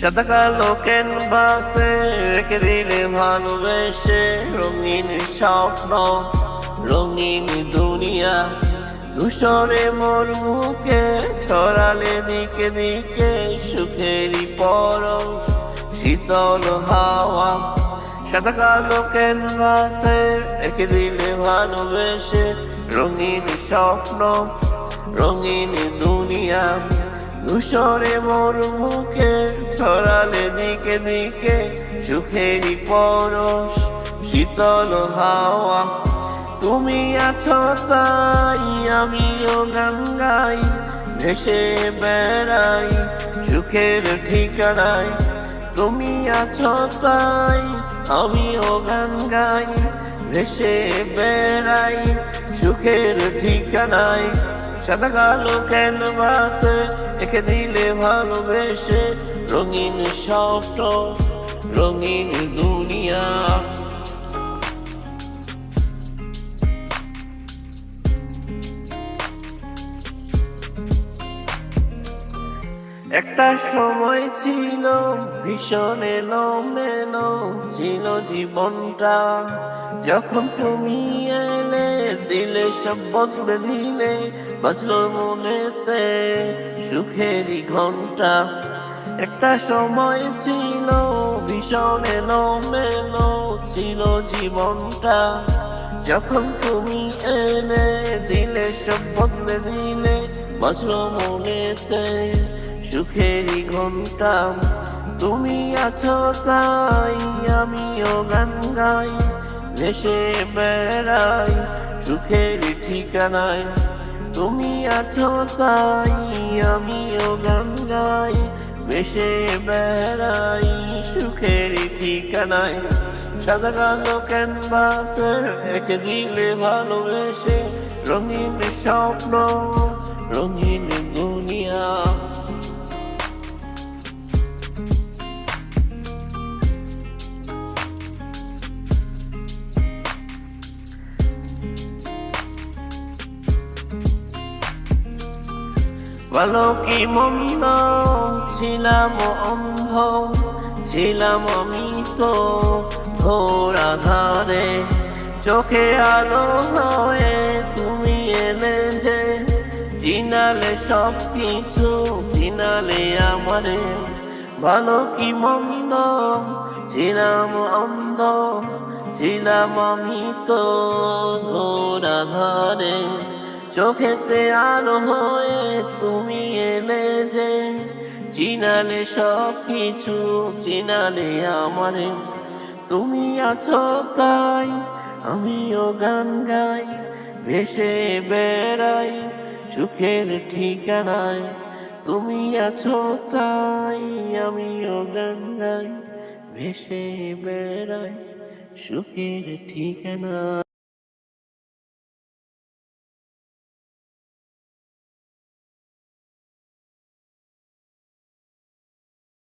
সাদা কালো ক্যানভাসে রেখে দিলে ভালোবেসে রঙিন স্বপ্ন, রঙিন দুনিয়া। ধূসরে মোর মুখে ছড়ালে দিকে দিকে সুখেরই পরশ, শীতল হাওয়া। সাদা কালো ক্যানভাসে রেখে দিলে ভালোবেসে রঙিন স্বপ্ন, রঙিন দুনিয়া। ধূসরে মোর মুখে, ছড়ালে দিকে দিকে সুখেরই পরশ, শীতল হাওয়া। তুমি আছো তাই আমিও গান গাই, ভেসে বেড়াই সুখের ঠিকানায়। তুমি আছো তাই আমিও গান গাই, ভেসে বেড়াই সুখের ঠিকানায়। সাদা কালো ক্যানভাসে এঁকে দিলে ভালোবেসে রঙিন স্বপ্ন, রঙিন দুনিয়া। একটা সময় ছিল ভীষণ এলো মেলো ছিল জীবনটা। যখন তুমি সব বদলে দিলে বাজলো মনেতে, সুখেরই ঘণ্টা একটা সময় ছিল, ভীষণ এলো মেলো ছিল জীবনটা। যখন তুমি এলে দিলে সব বদলে দিলে বাজলো মনেতে, সুখেরই ঘণ্টা তুমি আছো তাই, আমিও গান গাই। ভেসে বেড়াই সুখেরই ঠিকানায়। তুমি আছো তাই আমিও গান গাই ভেসে বেড়াই সুখেরই ঠিকানায়। সাদা কালো ক্যানভাসে একে দিলে ভালোবেসে রঙিন স্বপ্ন, রঙিন দুনিয়া ভালো কি মন্দ, ছিলাম অন্ধ, ছিলাম আমি তো ঘোর আধারে চোখে আলো হয়ে তুমি এলে যে, চিনালে সব কিছু চিনালে আমারে। ভালো কি মন্দ, ছিলাম অন্ধ, ছিলাম আমি তো ঘোর আধারে চোখেতে আলো হয়ে তুমি এলে যে, চিনালে সব কিছু চিনালে আমারে। তুমি আছো তাই, আমিও গান গাই, ভেসে বেড়াই সুখের ঠিকানায়। তুমি আছো তাই, আমিও গান গাই, ভেসে বেড়াই সুখের ঠিকানা